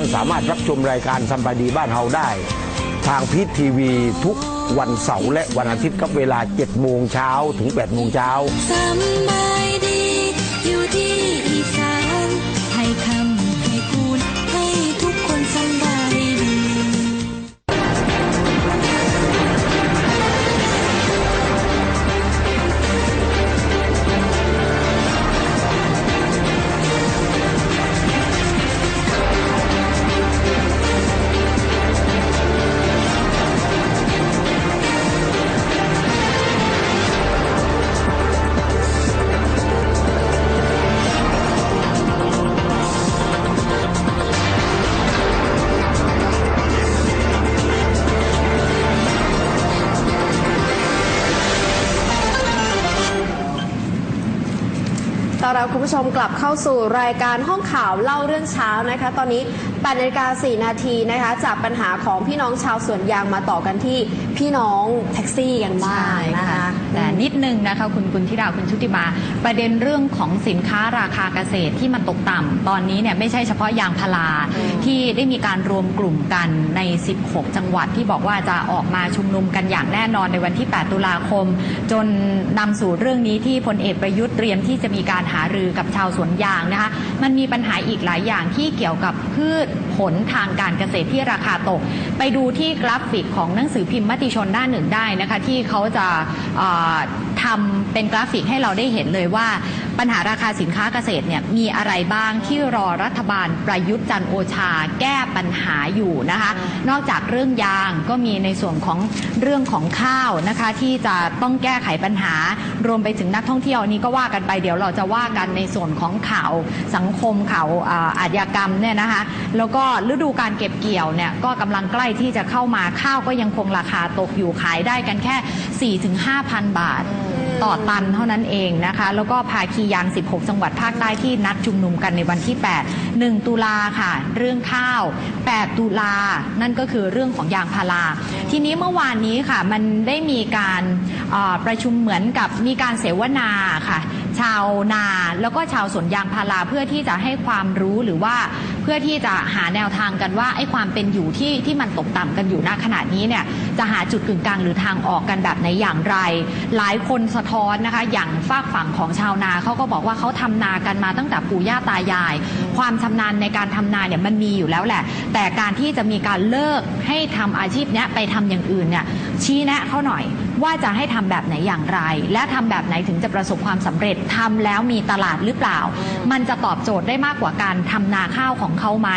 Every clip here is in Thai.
ท่านสามารถรับชมรายการสัมปดีบ้านเฮาได้ ทางพีททีวีทุกวันเสาร์และวันอาทิตย์กับเวลา 7 โมงเช้าถึง 8 โมงเช้า สำบายดี ต้อนรับคุณผู้ชมกลับเข้าสู่รายการห้องข่าวเล่าเรื่องเช้านะคะ ตอนนี้8นาฬิกา4นาทีนะคะ จากปัญหาของพี่น้องชาวสวนยางมาต่อกันที่ พี่น้องแท็กซี่กันบ้างใช่นะค่ะคะแต่นิดนึงนะคะคุณคุณธิดาคุณชุติมา ประเด็นเรื่องของสินค้าราคาเกษตรที่มันตกต่ำตอนนี้เนี่ยไม่ใช่เฉพาะยางพาราอืมที่ได้มีการรวมกลุ่มกันใน 16 จังหวัดที่บอกว่าจะออกมาชุมนุมกันอย่างแน่นอนในวันที่ 8 ตุลาคม จนนำสู่เรื่องนี้ที่พลเอกประยุทธ์เตรียมที่จะมีการหารือกับชาวสวนยางนะคะมันมีปัญหาอีกหลายอย่างที่เกี่ยวกับพืชผลทางการเกษตรที่ราคาตก ไปดูที่กราฟิกของหนังสือพิมพ์มติชนหน้านหนึ่งได้นะคะที่เขาจะ ทำเป็นกราฟิกให้เราได้เห็นเลยว่า ปัญหาราคาสินค้าเกษตรเนี่ยมีอะไรบ้างที่รอรัฐบาลประยุทธ์จันทร์โอชา แก้ปัญหาอยู่นะคะ นอกจากเรื่องยางก็มีในส่วนของเรื่องของข้าวนะคะ ที่จะต้องแก้ไขปัญหารวมไปถึงนักท่องเที่ยวอันนี้ก็ว่ากันไปเดี๋ยวเราจะว่ากันในส่วนของข่าวสังคมข่าวอ่าอาชญากรรมเนี่ยนะคะ แล้วก็ฤดูการเก็บเกี่ยวเนี่ยก็กำลังใกล้ที่จะเข้ามาข้าวก็ยังคงราคาตกอยู่ขายได้กันแค่ 4-5,000บาท ต่อตันเท่านั้นเองนะคะ แล้วก็ภาคียาง 16 จังหวัดภาคใต้ที่นัดชุมนุมกันในวันที่ 8 1 ตุลาค่ะ เรื่องข้าว 8 ตุลา นั่นก็คือเรื่องของยางพารา ทีนี้เมื่อวานนี้ค่ะ มันได้มีการประชุมเหมือนกับมีการเสวนาค่ะ ชาวนาแล้วก็ชาวสวนยางพาราเพื่อที่จะให้ความรู้หรือว่าเพื่อที่จะหาแนวทางกันว่าไอ้ความเป็นอยู่ที่ที่มันตกต่ำกันอยู่ณขณะนี้เนี่ยจะหาจุดกึ่งกลางหรือทางออกกันแบบไหนอย่างไร หลายคนสะท้อนนะคะ อย่างฝากฝั่งของชาวนาเขาก็บอกว่าเขาทำนากันมาตั้งแต่ปู่ย่าตายาย ความชำนาญในการทำนาเนี่ยมันมีอยู่แล้วแหละ แต่การที่จะมีการเลิกให้ทำอาชีพเนี้ยไปทำอย่างอื่นเนี่ยชี้แนะเขาหน่อย ว่าจะให้ทำแบบไหนอย่างไร และทำแบบไหนถึงจะประสบความสำเร็จทำแล้วมีตลาดหรือเปล่า มันจะตอบโจทย์ได้มากกว่าการทำนาข้าวของเขาไหม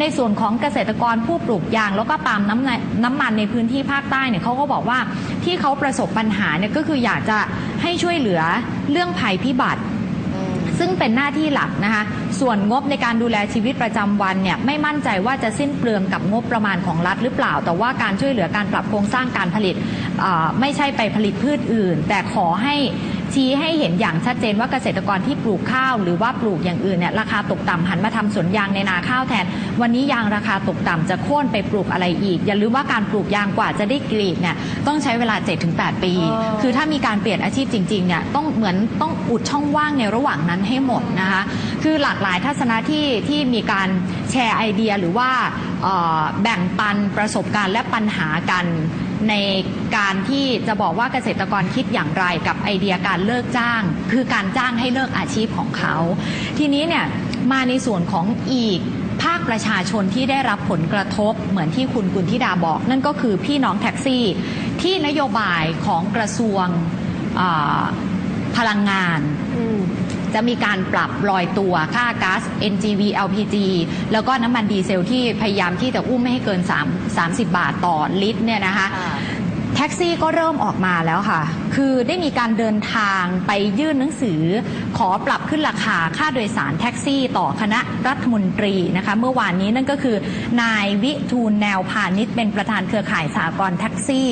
ในส่วนของเกษตรกรผู้ปลูกยาง แล้วก็ปาล์มน้ำในน้ำมันในพื้นที่ภาคใต้เนี่ยเขาก็บอกว่าที่เขาประสบปัญหาเนี่ยก็คืออยากจะให้ช่วยเหลือเรื่องภัยพิบัติ ซึ่งเป็นหน้าที่หลักนะคะ ส่วนงบในการดูแลชีวิตประจำวันเนี่ยไม่มั่นใจว่าจะสิ้นเปลืองกับงบประมาณของรัฐหรือเปล่า แต่ว่าการช่วยเหลือการปรับโครงสร้างการผลิตไม่ใช่ไปผลิตพืชอื่น แต่ขอให้ ชี้ให้เห็นอย่างชัดเจนว่าเกษตรกรที่ปลูกข้าว หรือว่าปลูกอย่างอื่นเนี่ยราคาตกต่ำหันมาทำสวนยางในนาข้าวแทน วันนี้ยางราคาตกต่ำจะโค่นไปปลูกอะไรอีก อย่าลืมว่าการปลูกยางกว่าจะได้กรีดเนี่ยต้องใช้เวลา 7-8 ปีอ๋อคือถ้ามีการเปลี่ยนอาชีพจริงๆเนี่ยต้องเหมือนต้องอุดช่องว่างในระหว่างนั้นให้หมดนะคะคือหลากหลายทัศนะที่ที่มีการแชร์ไอเดียหรือว่าเอ่อ แบ่งปันประสบการณ์และปัญหากันในการที่จะบอกว่าเกษตรกรคิดอย่างไรกับไอเดียการเลิกจ้าง คือการจ้างให้เลิกอาชีพของเขา ทีนี้เนี่ยมาในส่วนของอีกภาคประชาชนที่ได้รับผลกระทบเหมือนที่คุณกุลธิดาบอก นั่นก็คือพี่น้องแท็กซี่ที่นโยบายของกระทรวงพลังงาน จะมีการปรับลอยตัวค่าก๊าซ NGV LPG แล้วก็น้ำมันดีเซลที่พยายามที่จะอุ้มไม่ให้เกิน 3 30 บาทต่อลิตรเนี่ยนะคะแท็กซี่ก็เริ่มออกมาแล้วค่ะ คือได้มีการเดินทางไปยื่นหนังสือ ขอปรับขึ้นราคาค่าโดยสารแท็กซี่ต่อคณะรัฐมนตรีนะคะ เมื่อวานนี้นั่นก็คือนายวิทูลแนวพาณิชย์เป็นประธานเครือข่ายสากลแท็กซี่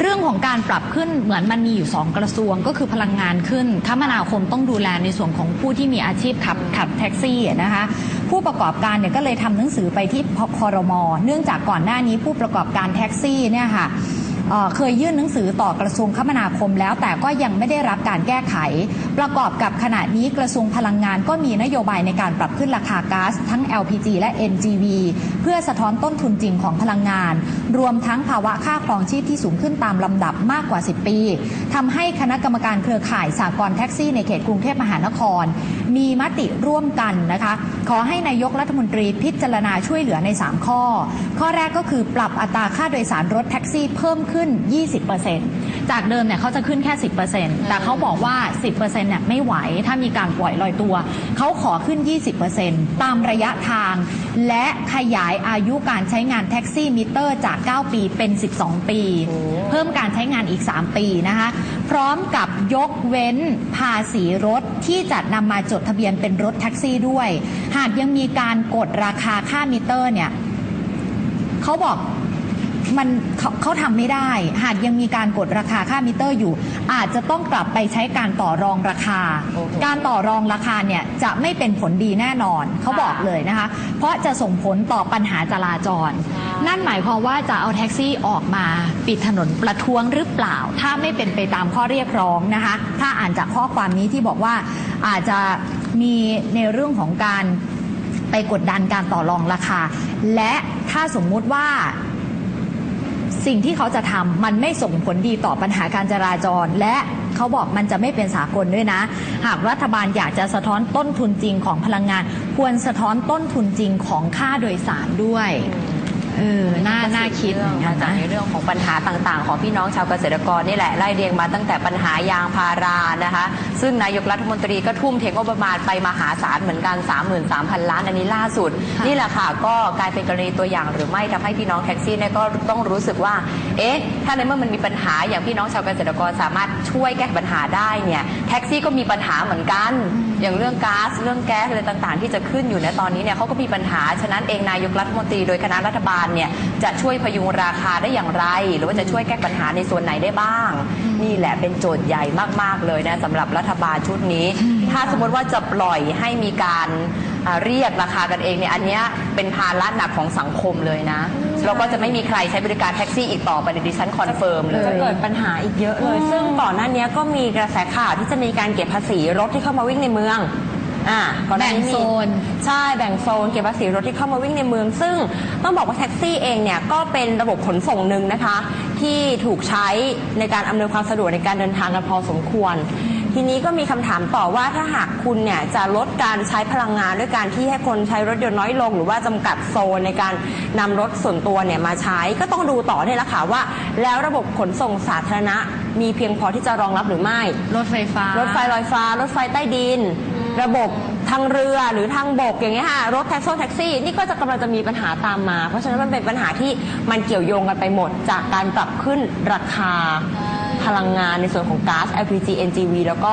เรื่องของการปรับขึ้นเหมือนมันมีอยู่ 2 กระทรวง ก็คือพลังงานขึ้นคมนาคมต้องดูแลในส่วนของผู้ที่มีอาชีพขับขับแท็กซี่นะคะผู้ประกอบการเนี่ยก็เลยทำหนังสือไปที่คอรมอเนื่องจากก่อนหน้านี้ผู้ประกอบการแท็กซี่เนี่ยค่ะ เคยยื่นหนังสือต่อกระทรวงคมนาคมแล้ว แต่ก็ยังไม่ได้รับการแก้ไข ประกอบกับขณะนี้กระทรวงพลังงานก็มีนโยบายในการปรับขึ้นราคาก๊าซทั้ง LPG และ NGV เพื่อสะท้อนต้นทุนจริงของพลังงาน รวมทั้งภาวะค่าครองชีพที่สูงขึ้นตามลำดับมากกว่า 10 ปีทำให้คณะกรรมการเครือข่ายสากลแท็กซี่ในเขตกรุงเทพมหานคร มีมติร่วมกันนะคะ ขอให้นายกรัฐมนตรีพิจารณาช่วยเหลือใน 3 ข้อ ข้อแรกก็คือปรับอัตราค่าโดยสารรถแท็กซี่เพิ่มขึ้น20%จากเดิมเนี่ยเขาจะขึ้นแค่ 10%แต่เขาบอกว่า 10%เนี่ยไม่ไหวถ้ามีการปล่อยลอยตัว เขาขอขึ้น 20%ตามระยะทาง และขยายอายุการใช้งานแท็กซี่มิเตอร์จาก 9 ปีเป็น 12 ปี เพิ่มการใช้งานอีก 3 ปีนะคะพร้อมกับยกเว้นภาษีรถที่จัดนำมาจดทะเบียนเป็นรถแท็กซี่ด้วย หากยังมีการกดราคาค่ามิเตอร์เนี่ยเขาบอก มันเขาเขาทำไม่ได้ หากยังมีการกดราคาค่ามิเตอร์อยู่ อาจจะต้องกลับไปใช้การต่อรองราคา การต่อรองราคาเนี่ยจะไม่เป็นผลดีแน่นอนเขาบอกเลยนะคะ เพราะจะส่งผลต่อปัญหาจราจร นั่นหมายความว่าจะเอาแท็กซี่ออกมาปิดถนนประท้วงหรือเปล่า ถ้าไม่เป็นไปตามข้อเรียกร้องนะคะ ถ้าอ่านจากข้อความนี้ที่บอกว่าอาจจะมีในเรื่องของการไปกดดันการต่อรองราคา และถ้าสมมุติว่า สิ่งที่เขาจะทำมันไม่ส่งผลดีต่อปัญหาการจราจร และเขาบอกมันจะไม่เป็นสากลด้วยนะ หากรัฐบาลอยากจะสะท้อนต้นทุนจริงของพลังงาน ควรสะท้อนต้นทุนจริงของค่าโดยสารด้วย เออน่าน่าคิดเหมือนกัมานจากนะในเรื่องของปัญหาต่างๆ ของพี่น้องชาวเกษตรกรนี่แหละไล่เรียงมาตั้งแต่ปัญหายางพารานะคะ ซึ่งนายกรัฐมนตรีก็ทุ่มเทงบประมาณไปมหาศาลเหมือนกัน 33,000 ล้านอันนี้ล่าสุด ค่ะ นี่แหละค่ะ ก็กลายเป็นกรณีตัวอย่างหรือไม่ทำให้พี่น้องแท็กซี่เนี่ยก็ต้องรู้สึกว่า เอ๊ะ ถ้าในเมื่อมันมีปัญหาอย่างพี่น้องชาวเกษตรกรสามารถช่วยแก้ปัญหาได้เนี่ยแท็กซี่ก็มีปัญหาเหมือนกัน อย่างเรื่องก๊าซเรื่องแก๊สอะไรต่างๆ ที่จะขึ้นอยู่ในตอนนี้เนี่ยเขาก็มีปัญหาฉะนั้นเองนายกรัฐมนตรีโดยคณะรัฐบาลเนี่ยจะช่วยพยุงราคาได้อย่างไร หรือว่าจะช่วยแก้ปัญหาในส่วนไหนได้บ้าง นี่แหละเป็นโจทย์ใหญ่มาก ๆ เลยนะสำหรับรัฐบาลชุดนี้ ถ้าสมมติว่าจะปล่อยให้มีการอ่าเรียกราคากันเองเนี่ยอันเนี้ยเป็นภาระหนักของสังคมเลยนะแล้วก็จะไม่มีใครใช้บริการแท็กซี่อีกต่อไปในดิฉันคอนเฟิร์มเลยจะเกิดปัญหาอีกเยอะเลย ซึ่งก่อนหน้านี้ก็มีกระแสข่าวที่จะมีการเก็บภาษีรถที่เข้ามาวิ่งในเมือง อ่าก่อนหน้านี้แบ่งโซนมีใช่แบ่งโซนเก็บภาษีรถที่เข้ามาวิ่งในเมือง ซึ่งต้องบอกว่าแท็กซี่เองเนี่ยก็เป็นระบบขนส่งหนึ่งนะคะ ที่ถูกใช้ในการอำนวยความสะดวกในการเดินทางกันพอสมควร ทีนี้ก็มีคำถามต่อว่าถ้าหากคุณเนี่ยจะลดการใช้พลังงานด้วยการที่ให้คนใช้รถยนต์น้อยลง หรือว่าจำกัดโซนในการนำรถส่วนตัวเนี่ยมาใช้ก็ต้องดูต่อเนี่ยแหละค่ะว่า แล้วระบบขนส่งสาธารณะ มีเพียงพอที่จะรองรับหรือไม่ รถไฟฟ้ารถไฟลอยฟ้า รถไฟใต้ดิน ระบบทางเรือหรือทางบกอย่างเงี้ยค่ะรถแท็กซี่แท็กซี่นี่ก็จะกำลังจะมีปัญหาตามมา เพราะฉะนั้นมันเป็นปัญหาที่มันเกี่ยวโยงกันไปหมด จากการปรับขึ้นราคาพลังงานในส่วนของก๊าซ LPG NGV แล้วก็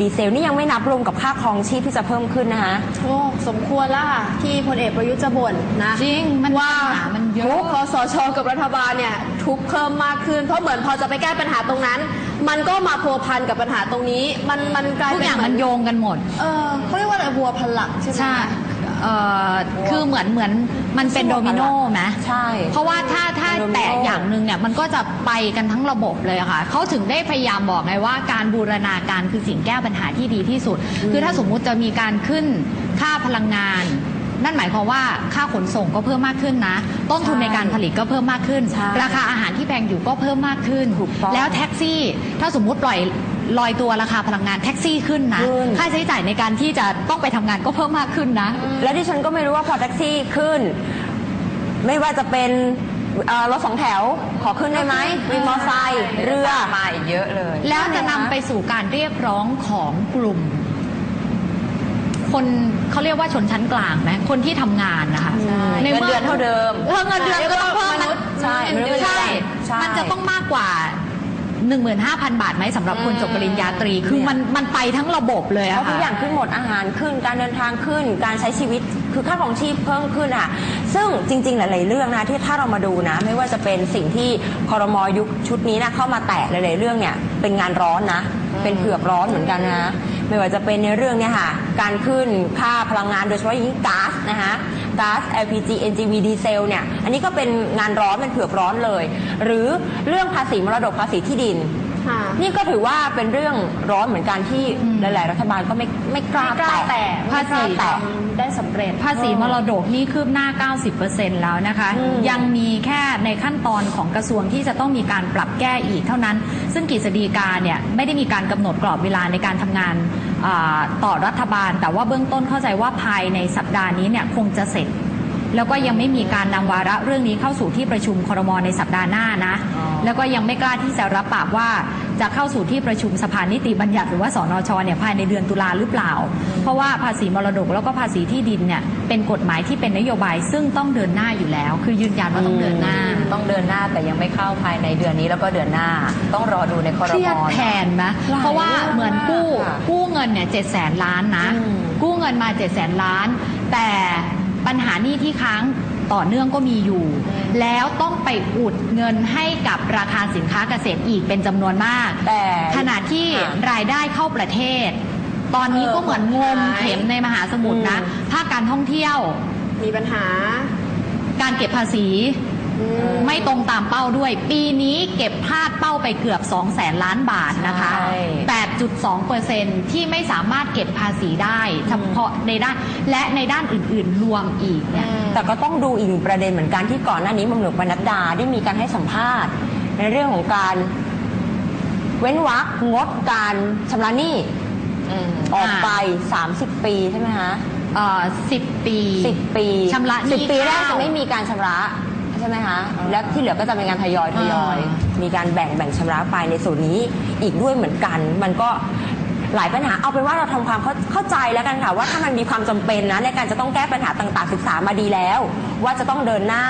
ดีเซลนี่ยังไม่นับรวมกับค่าครองชีพที่จะเพิ่มขึ้นนะคะโอ้สมควรแล้วค่ะ ที่พลเอกประยุทธ์จะบ่นนะจริงมันว่าปัญหามันเยอะทุกคอสชกับรัฐบาลเนี่ยทุกข์เพิ่มมากขึ้นเพราะเหมือนพอจะไปแก้ปัญหาตรงนั้น มันก็มาพัวพันกับปัญหาตรงนี้ มันมันกลายทุกเป็นอย่างเหมืมันอนโยงกันหมด เออเขาเรียกว่าอะไรวัวพันหลักใช่ไหม ใช่เอ่อคือเหมือนเหมือนมันเป็นโดมิโนไหม ใช่ เพราะว่าถ้าถ้าเป็นโดมิโนแตะอย่างหนึ่งเนี่ยมันก็จะไปกันทั้งระบบเลยอะค่ะเขาถึงได้พยายามบอกไงว่าการบูรณาการคือสิ่งแก้ปัญหาที่ดีที่สุด คือถ้าสมมุติจะมีการขึ้นค่าพลังงาน นั่นหมายความว่าค่าขนส่งก็เพิ่มมากขึ้นนะ ต้นทุนในการผลิตก็เพิ่มมากขึ้นใช่ราคาอาหารที่แพงอยู่ก็เพิ่มมากขึ้นถูกต้องแล้วแท็กซี่ ถ้าสมมุติปล่อยลอยตัวราคาพลังงานแท็กซี่ขึ้นนะขึ้นค่าใช้จ่ายในการที่จะต้องไปทำงานก็เพิ่มมากขึ้นนะ และที่ฉันก็ไม่รู้ว่าพอแท็กซี่ขึ้น ไม่ว่าจะเป็นเอ่อรถสองแถวขอขึ้นได้ไหมวินมอเตอร์ไซค์เรือมาอีกเยอะเลย แล้วจะนำไปสู่การเรียกร้องของกลุ่ม คนเขาเรียกว่าชนชั้นกลางไหมคนที่ทำงานนะคะใช่ในเงินเดือนเท่าเดิม เออเงินเดือนก็ต้องเพิ่มมนุษย์ใช่มันมนุษย์ใช่ ใช่มันจะต้องมากกว่า 15,000 บาทไหมสำหรับคนจบปริญญาตรี คือมันมันไปทั้งระบบเลยเพอะราะทุกค่ะอย่างขึ้นหมดอาหารขึ้นการเดินทางขึ้น การใช้ชีวิตคือค่าของชีพเพิ่มขึ้นอะ ซึ่งจริง ๆ หลาย ๆ เรื่องนะที่ถ้าเรามาดูนะ ไม่ว่าจะเป็นสิ่งที่คอรมอยุคชุดนี้นะเข้ามาแตะหลาย ๆ เรื่องเนี่ยเป็นงานร้อนนะ เป็นเผือกร้อนเหมือนกันนะ ไม่ว่าจะเป็นในเรื่องเนี่ยค่ะการขึ้นค่าพลังงานโดยเฉพาะอย่างยิ่งก๊าซนะคะก๊าซ LPG NGV ดีเซลเนี่ยอันนี้ก็เป็นงานร้อนเป็นเผือกร้อนเลย หรือเรื่องภาษีมรดกภาษีที่ดิน ค่ะ นี่ก็ถือว่าเป็นเรื่องร้อนเหมือนกันที่หลาย ๆ รัฐบาลก็ไม่ไม่กล้าไม่กล้าแตะภาษี ไม่กล้แตะ ได้สำเร็จ ภาษีมรดกนี่คืบหน้า 90%แล้วนะคะยังมีแค่ในขั้นตอนของกระทรวงที่จะต้องมีการปรับแก้อีกเท่านั้น ซึ่งกฤษฎีกาเนี่ยไม่ได้มีการกำหนดกรอบเวลาในการทำงานอ่าต่อรัฐบาล แต่ว่าเบื้องต้นเข้าใจว่าภายในสัปดาห์นี้เนี่ยคงจะเสร็จ แล้วก็ยังไม่มีการนำวาระเรื่องนี้เข้าสู่ที่ประชุมครมในสัปดาห์หน้านะ แล้วก็ยังไม่กล้าที่จะรับปากว่าจะเข้าสู่ที่ประชุมสภานิติบัญญัติหรือว่าสนชเนี่ยภายในเดือนตุลาหรือเปล่า เพราะว่าภาษีมรดกแล้วก็ภาษีที่ดินเนี่ยเป็นกฎหมายที่เป็นนโยบายซึ่งต้องเดินหน้าอยู่แล้ว คือยืนยันว่าต้องเดินหน้า ต้องเดินหน้าแต่ยังไม่เข้าภายในเดือนนี้แล้วก็เดือนหน้า ต้องรอดูในคอเครรียดมอแทนไหมเพราะว่าเหมือนกู้ค่ะกู้เงินเนี่ยเจ็ดแสนล้านนะอืมกู้เงินมาเจ็ดแสนล้าน แต่ ปัญหาหนี้ที่ค้างต่อเนื่องก็มีอยู่ แล้วต้องไปอุดเงินให้กับราคาสินค้าเกษตรอีกเป็นจำนวนมาก แต่ขณะที่ค่ะรายได้เข้าประเทศ ตอนนี้เออก็เหมือนงมหายเข็มในมหาสมุทรนะอืมภาคการท่องเที่ยว มีปัญหา การเก็บภาษีอืม ไม่ตรงตามเป้าด้วย ปีนี้เก็บพลาดเป้าไปเกือบ 2 0 0แสนล้านบาทนะคะใช่8.2เปอร์เซ็นที่ไม่สามารถเก็บภาษีได้เฉพาะในด้านและในด้านอื่นๆรวมอีกเนี่ย แต่ก็ต้องดูอีกหนึ่งประเด็นเหมือนกันที่ก่อนหน้านี้หมอมหลวงปนัดดาได้มีการให้สัมภาษณ์ ในเรื่องของการเว้นวรรคงดการชำระหนี้อืมออกไป 30 ปีใช่ไหมคะเอ่อสิบปีสิบปีชำระหนี้สิบปีแรกข้าวจะไม่มีการชำระ ใช่ไหมคะแล้วที่เหลือก็จะเป็นการทยอยทยอยอ่ามีการแบ่งแบ่งชำระไปในส่วนนี้อีกด้วยเหมือนกัน มันก็หลายปัญหาเอาเป็นว่าเราทำความเข้าเข้าใจแล้วกันค่ะว่าถ้ามันมีความจำเป็นนะในการจะต้องแก้ปัญหาต่างๆศึกษามาดีแล้ว ว่าจะต้องเดินหน้า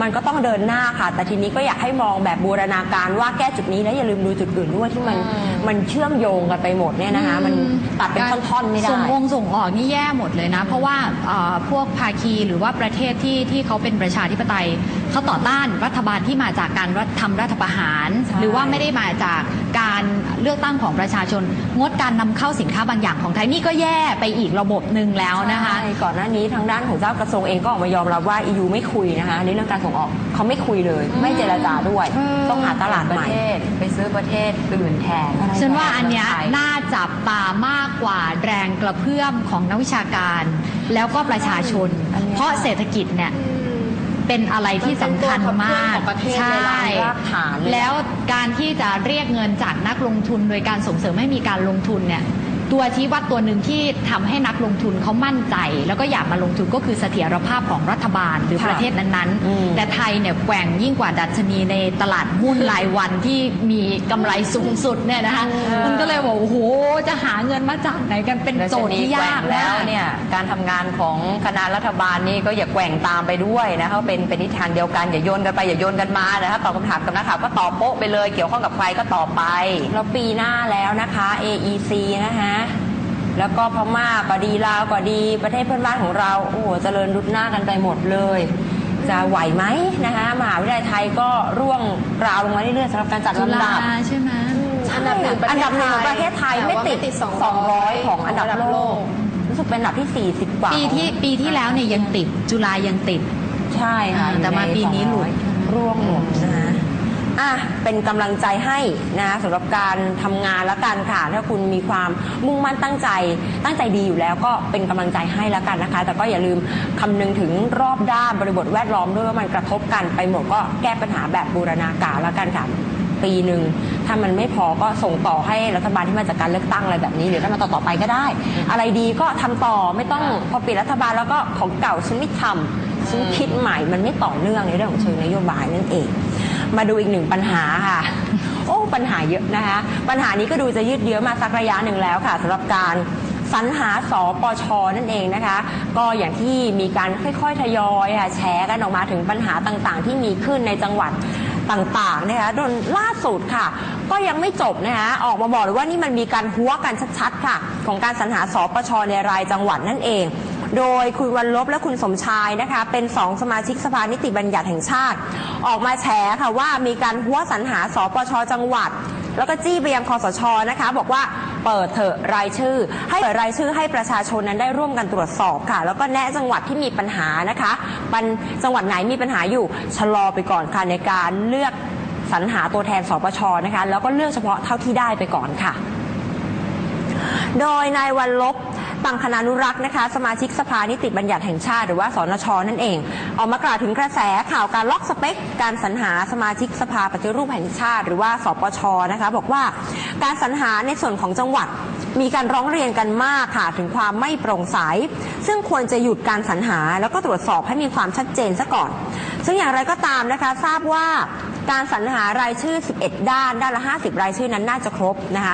มันก็ต้องเดินหน้าค่ะ แต่ทีนี้ก็อยากให้มองแบบบูรณาการว่าแก้จุดนี้แล้วอย่าลืมดูจุดอื่นด้วยที่มันมันเชื่อมโยงกันไปหมดเนี่ยนะคะมันตัดเป็นท่อนๆไม่ได้ส่งองค์ส่งออกนี่แย่หมดเลยนะ เพราะว่าเอ่อพวกภาคีหรือว่าประเทศที่ที่เขาเป็นประชาธิปไตยเขาต่อต้านรัฐบาลที่มาจากการรัฐทำรัฐประหารใช่หรือว่าไม่ได้มาจากการเลือกตั้งของประชาชน งดการนำเข้าสินค้าบางอย่างของไทยนี่ก็แย่ไปอีกระบบหนึ่งแล้วนะคะใช่ก่อนหน้านี้ทางด้านของเจ้ากระทรวงเองก็ออกมายอมรับว่า EU ไม่คุยนะคะในเรื่องการส่งออกเขาไม่คุยเลย ไม่เจรจาด้วยอืมต้องหาตลาดประใหม่ เทศไปซื้อประเทศอื่นแทนฉันว่าอันเนี้ยใช่น่าจับตามากกว่าแรงกระเพื่อมของนักวิชาการ แล้วก็ประชาชน อันเนี้ย เพราะเศรษฐกิจเนี่ย เป็นอะไรที่สำคัญมากมันเป็นตัวขับเคลื่อนของประเทศเลยล่ะใช่รากฐานเลยแล้วการที่จะเรียกเงินจากนักลงทุนโดยการส่งเสริมให้มีการลงทุนเนี่ย ตัวชี้วัดตัวหนึ่งที่ทำให้นักลงทุนเขามั่นใจ แล้วก็อยากมาลงทุนก็คือเสถียรภาพของรัฐบาลหรือค่ะประเทศนั้นอืมๆแต่ไทยเนี่ยแกว่งยิ่งกว่าดัชนีในตลาดหุ้นรายวันที่มีกำไรสูงสุดเนี่ยนะคะมันก็เลยบอกโอ้โหจะหาเงินมาจากไหนกันเป็นโจทย์ที่ยากแล้มาวกเนี่ยการทำงานของคณะรัฐบาลนี่ก็อย่าแกว่งตามไปด้วยนะคะเป็นเป็นทิศทางเดียวกันอย่าโยนกันไปอย่าโยนกันมานะคะตอบคำถามกับนักข่าวก็ตอบโป๊ะไปเลย เกี่ยวข้องกับใครก็ตอบไปแล้วปีหน้าแล้วนะคะ AEC นะคะ แล้วก็พม่าก็ดีลาวก็ดีประเทศเพื่อนบ้านของเราโอ้โหเจริญรุดหน้ากันไปหมดเลย จะไหวไหมนะคะมหาวิทยาลัยไทยก็ร่วงราวลงมาเรื่อยๆสำหรับการจัดจุลำฬาดับใช่ไหมอันดับหนึ่งประเทศอันดับหนึ่งของประเทศไทยแต่ไม่ว่าติดไม่ติด 200 ของอันดับของอันดับโลโลกกรู้สึกเป็นอันดับที่ 40 กว่า ปีที่ปีที่แล้วเนี่ยยังติดจุฬายังติด ใช่ค่ะอ่าแต่มาปีนี้หลุด200ร่วงหมดนะคะ อะเป็นกำลังใจให้นะสำหรับการทำงานและกันค่ะ ถ้าคุณมีความมุ่งมั่นตั้งใจ ตั้งใจดีอยู่แล้วก็เป็นกำลังใจให้แล้วกันนะคะ แต่ก็อย่าลืมคำนึงถึงรอบด้านบริบทแวดล้อมด้วยว่ามันกระทบกันไปหมดก็แก้ปัญหาแบบบูรณาการแล้วกันค่ะ ปีหนึ่งถ้ามันไม่พอก็ส่งต่อให้รัฐบาลที่มาจากการเลือกตั้งอะไรแบบนี้หรือถ้ามาต่อต่อไปก็ได้ อะไรดีก็ทำต่อไม่ต้องพอปิดรัฐบาลแล้วก็ของเก่าฉันไม่ทำฉันคิดใหม่มันไม่ต่อเนื่องในเรื่องของเชิงนโยบายนั่นเอง มาดูอีกหนึ่งปัญหาค่ะ โอ้ปัญหาเยอะนะคะ ปัญหานี้ก็ดูจะยืดเยื้อมาสักระยะหนึ่งแล้วค่ะสำหรับการสรรหาสปชนั่นเองนะคะ ก็อย่างที่มีการค่อยๆทยอยค่ะแชร์กันออกมาถึงปัญหาต่างๆ ที่มีขึ้นในจังหวัดต่างๆนะคะโดนล่าสุดค่ะ ก็ยังไม่จบนะคะออกมาบอกเลยว่านี่มันมีการหัวกันชัดๆค่ะ ของการสรรหาสปชในรายจังหวัดนั่นเอง โดยคุณวันลบและคุณสมชายนะคะ เป็นสองสมาชิกสภานิติบัญญัติแห่งชาติ ออกมาแฉค่ะว่ามีการหัวสรรหาสปชจังหวัด แล้วก็จี้ไปยังคอสชนะคะ บอกว่าเปิดเถอะรายชื่อ ให้เปิดรายชื่อให้ประชาชนนั้นได้ร่วมกันตรวจสอบค่ะ แล้วก็แนะจังหวัดที่มีปัญหานะคะปันจังหวัดไหนมีปัญหาอยู่ชะลอไปก่อนค่ะในการเลือกสรรหาตัวแทนสปชนะคะ แล้วก็เลือกเฉพาะเท่าที่ได้ไปก่อนค่ะ โดยนายวันลบ ตังคณานุรักษ์นะคะ สมาชิกสภานิติบัญญัติแห่งชาติหรือว่าสนชนั่นเอง ออกมากล่าวถึงกระแสข่าวการล็อกสเปค การสรรหาสมาชิกสภาปฏิรูปแห่งชาติ หรือว่าสปชนะคะ บอกว่าการสรรหาในส่วนของจังหวัดมีการร้องเรียนกันมากค่ะถึงความไม่โปร่งใส ซึ่งควรจะหยุดการสรรหา แล้วก็ตรวจสอบให้มีความชัดเจนซะก่อน ซึ่งอย่างไรก็ตามนะคะทราบว่าการสรรหารายชื่อ 11 ด้าน ด้านละ 50 รายชื่อนั้นน่าจะครบนะคะ